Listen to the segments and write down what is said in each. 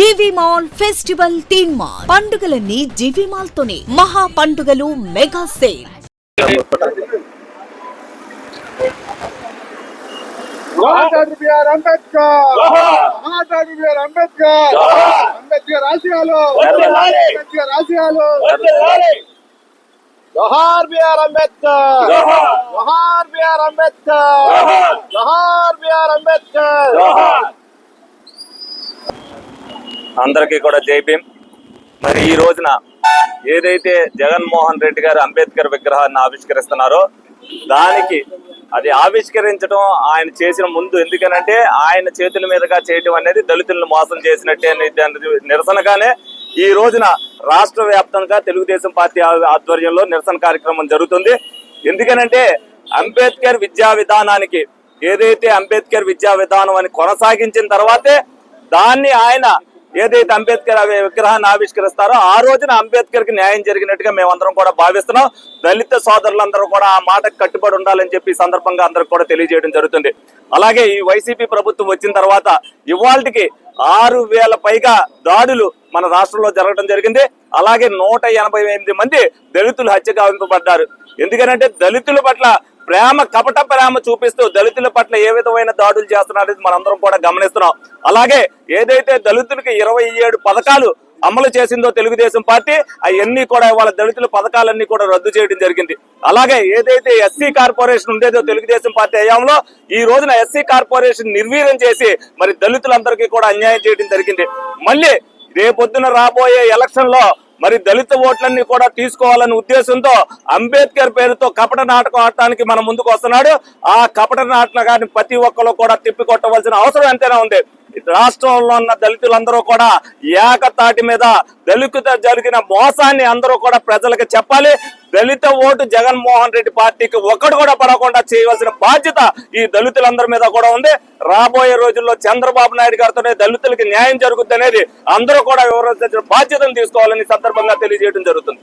జీవి mall festival తీన్ mall. పండుగలన్నీ GV mall తోనే మహా పండుగలు మెగా సేల్. అంబేద్కర్. అంబేద్కర్. అంబేద్కర్ ఆశయాలు. అంబేద్కర్ ఆశయాలు. జోహార్ బిఆర్ అంబేద్కర్. జోహార్! బిఆర్ అంబేద్కర్. జోహార్! బిఆర్ అంబేద్కర్. అందరికీ కూడా జై మరి ఈ రోజున ఏదైతే జగన్మోహన్ రెడ్డి గారు అంబేద్కర్ విగ్రహాన్ని ఆవిష్కరిస్తున్నారో దానికి అది ఆవిష్కరించడం ఆయన చేసిన ముందు ఎందుకనంటే ఆయన చేతుల మీదుగా చేయటం అనేది దళితులను మోసం చేసినట్టే దాని నిరసనగానే ఈ రోజున రాష్ట్ర వ్యాప్తంగా తెలుగుదేశం పార్టీ ఆధ్వర్యంలో నిరసన కార్యక్రమం జరుగుతుంది. ఎందుకనంటే అంబేద్కర్ విద్యా విధానానికి ఏదైతే అంబేద్కర్ విద్యా విధానం అని కొనసాగించిన తర్వాతే దాన్ని ఆయన ఏదైతే అంబేద్కర్ విగ్రహాన్ని ఆవిష్కరిస్తారో ఆ రోజున అంబేద్కర్కి న్యాయం జరిగినట్టుగా మేమందరం కూడా భావిస్తున్నాం. దళిత సోదరులందరూ కూడా ఆ మాటకు కట్టుబడి ఉండాలని చెప్పి సందర్భంగా అందరికి కూడా తెలియజేయడం జరుగుతుంది. అలాగే ఈ వైసీపీ ప్రభుత్వం వచ్చిన తర్వాత ఇవాళకి ఆరు వేల పైగా దాడులు మన రాష్ట్రంలో జరగడం జరిగింది. అలాగే నూట ఎనభై ఎనిమిది మంది దళితులు హత్య కావింపబడ్డారు ఎందుకనంటే దళితుల పట్ల ప్రేమ కపట ప్రేమ చూపిస్తూ దళితుల పట్ల ఏ విధమైన దాడులు చేస్తున్నారు మనందరం కూడా గమనిస్తున్నాం. అలాగే ఏదైతే దళితులకి ఇరవై ఏడు పథకాలు అమలు చేసిందో తెలుగుదేశం పార్టీ అవన్నీ కూడా వాళ్ళ దళితుల పథకాలన్నీ కూడా రద్దు చేయడం జరిగింది. అలాగే ఏదైతే ఎస్సీ కార్పొరేషన్ ఉండేదో తెలుగుదేశం పార్టీ హయాంలో ఈ రోజున ఎస్సీ కార్పొరేషన్ నిర్వీర్యం చేసి మరి దళితులందరికీ కూడా అన్యాయం చేయడం జరిగింది. మళ్ళీ రేపొద్దున రాబోయే ఎలక్షన్లో మరి దళిత ఓట్లన్నీ కూడా తీసుకోవాలనే ఉద్దేశంతో అంబేద్కర్ పేరుతో కపట నాటకం ఆడటానికి మన ముందుకు వస్తున్నాడు. ఆ కపట నాటకాన్ని ప్రతి ఒక్కరు కూడా తిప్పికొట్టవలసిన అవసరం ఎంతైనా ఉంది. రాష్ట్రంలో ఉన్న దళితులందరూ కూడా ఏకతాటి మీద దళిత జరిగిన మోసాన్ని అందరూ కూడా ప్రజలకు చెప్పాలి. దళిత ఓటు జగన్మోహన్ రెడ్డి పార్టీకి ఒక్కడు కూడా పడకుండా చేయవలసిన బాధ్యత ఈ దళితులందరి మీద కూడా ఉంది. రాబోయే రోజుల్లో చంద్రబాబు నాయుడు గారితోనే దళితులకి న్యాయం జరుగుతుంది అనేది అందరూ కూడా వివరించిన బాధ్యతను తీసుకోవాలని సందర్భంగా తెలియజేయడం జరుగుతుంది.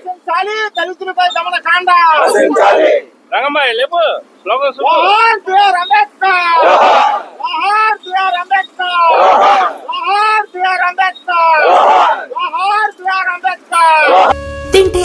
నశించాలి దళితులపై దమన కాండ. రంగమ్మాయి లేపు. స్లోగన్ జోహార్ బిఆర్ అంబేద్కర్ జోహార్ బిఆర్ అంబేద్కర్ జోహార్ బిఆర్ అంబేద్కర్ జోహార్ బిఆర్ అంబేద్కర్ తింటే